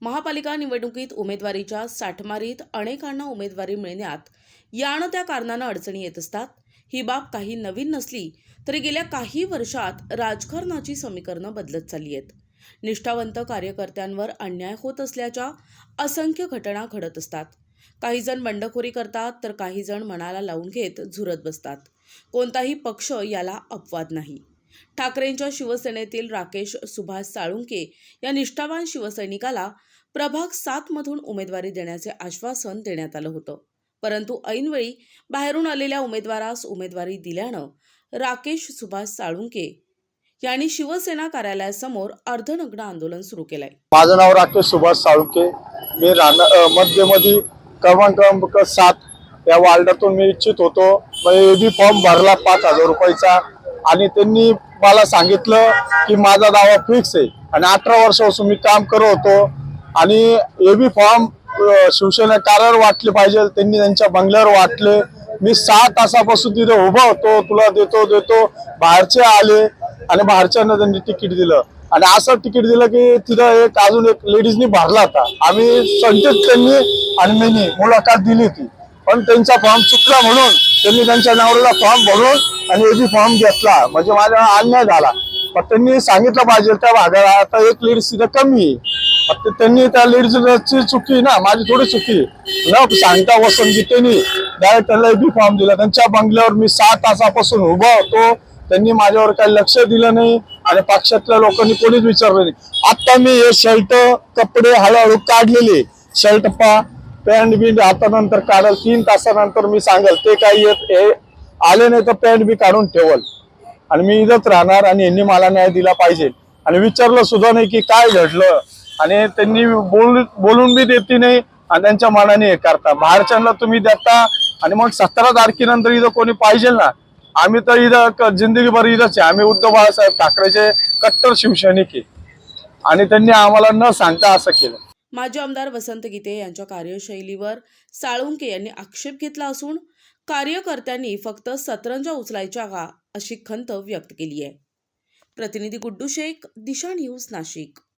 महापालिका निवडणुकीत उमेदवारीच्या साठमारीत अनेकांना उमेदवारी मिळण्यात यानं त्या कारणानं अडचणी येत असतात. ही बाब काही नवीन नसली तरी गेल्या काही वर्षात राजकारणाची समीकरणं बदलत चालली आहेत. निष्ठावंत कार्यकर्त्यांवर अन्याय होत असल्याच्या असंख्य घटना घडत असतात. काही जण बंडखोरी करतात तर काही जण मनाला लावून घेत झुरत बसतात. कोणताही पक्ष याला अपवाद नाही. ठाकरेंच्या शिवसेनेतील राकेश सुभाष साळुंके या निष्ठावान शिवसैनिकाला प्रभाग सातमधून उमेदवारी देण्याचे आश्वासन देण्यात आलं होतं. परंतु ऐनवेळी बाहेरून आलेल्या उमेदवारास उमेदवारी दिल्यानं राकेश सुभाष साळुंके यांनी शिवसेना कार्यालयासमोर अर्धनग्न आंदोलन सुरू केलंय. माझं नाव राकेश सुभाष साळुंके. मी राहणार मध्यमध्ये क्रमांक क्रमांक सात या वार्डातून मी इच्छित होतो. फॉर्म भरला पाच हजार रुपयाचा. आणि त्यांनी मला सांगितलं की माझा दावा फिक्स आहे. आणि अठरा वर्षापासून मी काम करत होतो. आणि एबी फॉर्म शिवसेना कार्यावर वाटले पाहिजे. त्यांनी त्यांच्या बंगल्यावर वाटले. मी सहा तासापासून तिथे उभा होतो. तुला देतो देतो. बाहेरचे आले आणि बाहेरच्यांना त्यांनी तिकीट दिलं. आणि असं तिकीट दिलं की तिथं एक अजून एक लेडीजनी भरला होता. आम्ही संकेत त्यांनी आणि मी मुलाखत दिली होती. पण त्यांचा फॉर्म चुकला म्हणून त्यांनी त्यांच्या नावाला फॉर्म भरून आणि एबी फॉर्म घेतला म्हणजे माझ्या अन्याय झाला. पण त्यांनी सांगितलं पाहिजे त्या भागाला आता एक लीड तिथं कमी आहे. फक्त त्यांनी त्या लेडीजची चुकी ना माझी थोडी चुकी न सांगता वसंत गीतेनी डायरेक्ट त्यांना एबी फॉर्म दिला. त्यांच्या बंगल्यावर मी सहा तासापासून उभा होतो. त्यांनी माझ्यावर काही लक्ष दिलं नाही आणि पक्षातल्या लोकांनी कोणीच विचारलं नाही. आता मी हे शर्ट कपडे हळूहळू काढलेले. शर्ट पा पॅन्ट बिंट आता नंतर काढल तीन तासानंतर मी सांगेल ते काही येत हे आले नाही तर पॅन्ट बी काढून ठेवल. आणि मी इथंच राहणार आणि यांनी मला न्याय दिला पाहिजे. आणि विचारलं सुद्धा नाही की काय घडलं. आणि त्यांनी बोल बोलून बी देते नाही आणि त्यांच्या मनाने हे करता. बाहेरच्यांना तुम्ही देता आणि मग सतरा तारखेनंतर इथं कोणी पाहिजे ना आम्ही तर इथं जिंदगीभर इथंच आहे. आम्ही उद्धव बाळासाहेब ठाकरेचे कट्टर शिवसैनिक आहे. आणि त्यांनी आम्हाला न सांगता असं केलं. माजी आमदार वसंत गीते यांच्या कार्यशैलीवर साळुंके यांनी आक्षेप घेतला असून कार्यकर्त्यांनी फक्त सतरंजा उचलायच्या का अशी खंत व्यक्त केली आहे प्रतिनिधी गुड्डू शेख दिशा न्यूज नाशिक.